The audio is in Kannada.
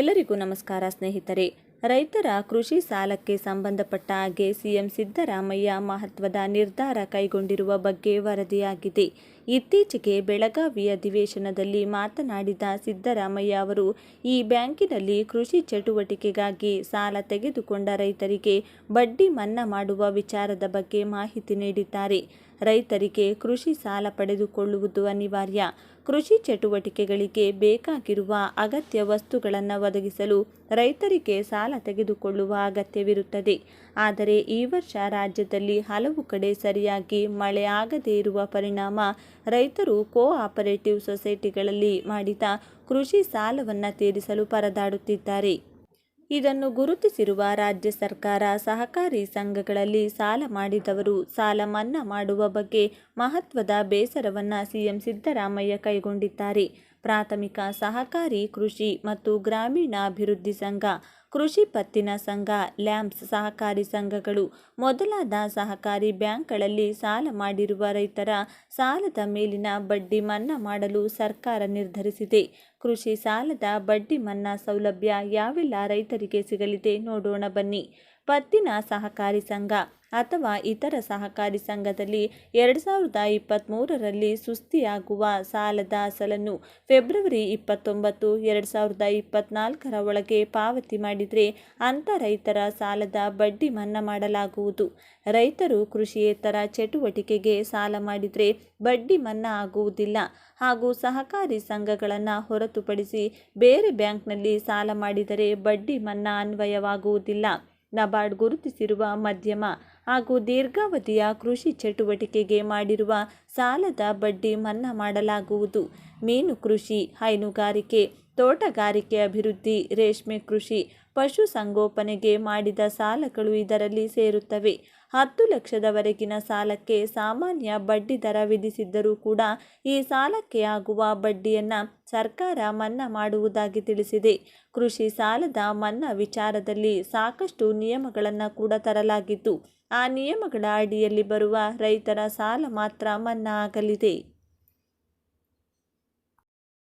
ಎಲ್ಲರಿಗೂ ನಮಸ್ಕಾರ ಸ್ನೇಹಿತರೆ. ರೈತರ ಕೃಷಿ ಸಾಲಕ್ಕೆ ಸಂಬಂಧಪಟ್ಟ ಹಾಗೆ ಸಿಎಂ ಸಿದ್ದರಾಮಯ್ಯ ಮಹತ್ವದ ನಿರ್ಧಾರ ಕೈಗೊಂಡಿರುವ ಬಗ್ಗೆ ವರದಿಯಾಗಿದೆ. ಇತ್ತೀಚೆಗೆ ಬೆಳಗಾವಿ ಅಧಿವೇಶನದಲ್ಲಿ ಮಾತನಾಡಿದ ಸಿದ್ದರಾಮಯ್ಯ ಅವರು, ಈ ಬ್ಯಾಂಕಿನಲ್ಲಿ ಕೃಷಿ ಚಟುವಟಿಕೆಗಾಗಿ ಸಾಲ ತೆಗೆದುಕೊಂಡ ರೈತರಿಗೆ ಬಡ್ಡಿ ಮನ್ನಾ ಮಾಡುವ ವಿಚಾರದ ಬಗ್ಗೆ ಮಾಹಿತಿ ನೀಡಿದ್ದಾರೆ. ರೈತರಿಗೆ ಕೃಷಿ ಸಾಲ ಪಡೆದುಕೊಳ್ಳುವುದು ಅನಿವಾರ್ಯ. ಕೃಷಿ ಚಟುವಟಿಕೆಗಳಿಗೆ ಬೇಕಾಗಿರುವ ಅಗತ್ಯ ವಸ್ತುಗಳನ್ನು ಒದಗಿಸಲು ರೈತರಿಗೆ ಸಾಲ ತೆಗೆದುಕೊಳ್ಳುವ ಅಗತ್ಯವಿರುತ್ತದೆ. ಆದರೆ ಈ ವರ್ಷ ರಾಜ್ಯದಲ್ಲಿ ಹಲವು ಕಡೆ ಸರಿಯಾಗಿ ಮಳೆ ಆಗದೇ ಇರುವ ಪರಿಣಾಮ ರೈತರು ಕೋ ಆಪರೇಟಿವ್ ಸೊಸೈಟಿಗಳಲ್ಲಿ ಮಾಡಿದ ಕೃಷಿ ಸಾಲವನ್ನು ತೀರಿಸಲು ಪರದಾಡುತ್ತಿದ್ದಾರೆ. ಇದನ್ನು ಗುರುತಿಸಿರುವ ರಾಜ್ಯ ಸರ್ಕಾರ ಸಹಕಾರಿ ಸಂಘಗಳಲ್ಲಿ ಸಾಲ ಮಾಡಿದವರು ಸಾಲ ಮನ್ನಾ ಮಾಡುವ ಬಗ್ಗೆ ಮಹತ್ವದ ಬೇಸರವನ್ನು ಸಿಎಂ ಸಿದ್ದರಾಮಯ್ಯ ಕೈಗೊಂಡಿದ್ದಾರೆ. ಪ್ರಾಥಮಿಕ ಸಹಕಾರಿ ಕೃಷಿ ಮತ್ತು ಗ್ರಾಮೀಣಾಭಿವೃದ್ಧಿ ಸಂಘ, ಕೃಷಿ ಪತ್ತಿನ ಸಂಘ, ಲ್ಯಾಂಪ್ಸ್ ಸಹಕಾರಿ ಸಂಘಗಳು ಮೊದಲಾದ ಸಹಕಾರಿ ಬ್ಯಾಂಕ್ಗಳಲ್ಲಿ ಸಾಲ ಮಾಡಿರುವ ರೈತರ ಸಾಲದ ಮೇಲಿನ ಬಡ್ಡಿ ಮನ್ನಾ ಮಾಡಲು ಸರ್ಕಾರ ನಿರ್ಧರಿಸಿದೆ. ಕೃಷಿ ಸಾಲದ ಬಡ್ಡಿ ಮನ್ನಾ ಸೌಲಭ್ಯ ಯಾವೆಲ್ಲ ರೈತರಿಗೆ ಸಿಗಲಿದೆ ನೋಡೋಣ ಬನ್ನಿ. ಪತ್ತಿನ ಸಹಕಾರಿ ಸಂಘ ಅಥವಾ ಇತರ ಸಹಕಾರಿ ಸಂಘದಲ್ಲಿ ಎರಡು ಸಾವಿರದ ಇಪ್ಪತ್ತ್ಮೂರರಲ್ಲಿ ಸುಸ್ತಿಯಾಗುವ ಸಾಲದ ಅಸಲನ್ನು ಫೆಬ್ರವರಿ ಇಪ್ಪತ್ತೊಂಬತ್ತು, ಎರಡು ಸಾವಿರದ ಇಪ್ಪತ್ತ್ನಾಲ್ಕರ ಒಳಗೆ ಪಾವತಿ ಮಾಡಿದರೆ ಅಂಥ ರೈತರ ಸಾಲದ ಬಡ್ಡಿ ಮನ್ನಾ ಮಾಡಲಾಗುವುದು. ರೈತರು ಕೃಷಿಯೇತರ ಚಟುವಟಿಕೆಗೆ ಸಾಲ ಮಾಡಿದರೆ ಬಡ್ಡಿ ಮನ್ನಾ ಆಗುವುದಿಲ್ಲ ಹಾಗೂ ಸಹಕಾರಿ ಸಂಘಗಳನ್ನು ಹೊರತುಪಡಿಸಿ ಬೇರೆ ಬ್ಯಾಂಕ್ನಲ್ಲಿ ಸಾಲ ಮಾಡಿದರೆ ಬಡ್ಡಿ ಮನ್ನಾ ಅನ್ವಯವಾಗುವುದಿಲ್ಲ. ನಬಾರ್ಡ್ ಗುರುತಿಸಿರುವ ಮಧ್ಯಮ. ಹಾಗೂ ದೀರ್ಘಾವಧಿಯ ಕೃಷಿ ಚಟುವಟಿಕೆಗೆ ಮಾಡಿರುವ ಸಾಲದ ಬಡ್ಡಿ ಮನ್ನಾ ಮಾಡಲಾಗುವುದು. ಮೀನು ಕೃಷಿ, ಹೈನುಗಾರಿಕೆ, ತೋಟಗಾರಿಕೆ ಅಭಿವೃದ್ಧಿ, ರೇಷ್ಮೆ ಕೃಷಿ ಪಶುಸಂಗೋಪನೆಗೆ ಮಾಡಿದ ಸಾಲಗಳು ಇದರಲ್ಲಿ ಸೇರುತ್ತವೆ. ಹತ್ತು ಲಕ್ಷದವರೆಗಿನ ಸಾಲಕ್ಕೆ ಸಾಮಾನ್ಯ ಬಡ್ಡಿ ದರ ವಿಧಿಸಿದ್ದರೂ ಕೂಡ ಈ ಸಾಲಕ್ಕೆ ಆಗುವ ಬಡ್ಡಿಯನ್ನು ಸರ್ಕಾರ ಮನ್ನಾ ಮಾಡುವುದಾಗಿ ತಿಳಿಸಿದೆ. ಕೃಷಿ ಸಾಲದ ಮನ್ನಾ ವಿಚಾರದಲ್ಲಿ ಸಾಕಷ್ಟು ನಿಯಮಗಳನ್ನು ಕೂಡ ತರಲಾಗಿದ್ದು ಆ ನಿಯಮಗಳ ಅಡಿಯಲ್ಲಿ ಬರುವ ರೈತರ ಸಾಲ ಮಾತ್ರ ಮನ್ನಾ ಆಗಲಿದೆ.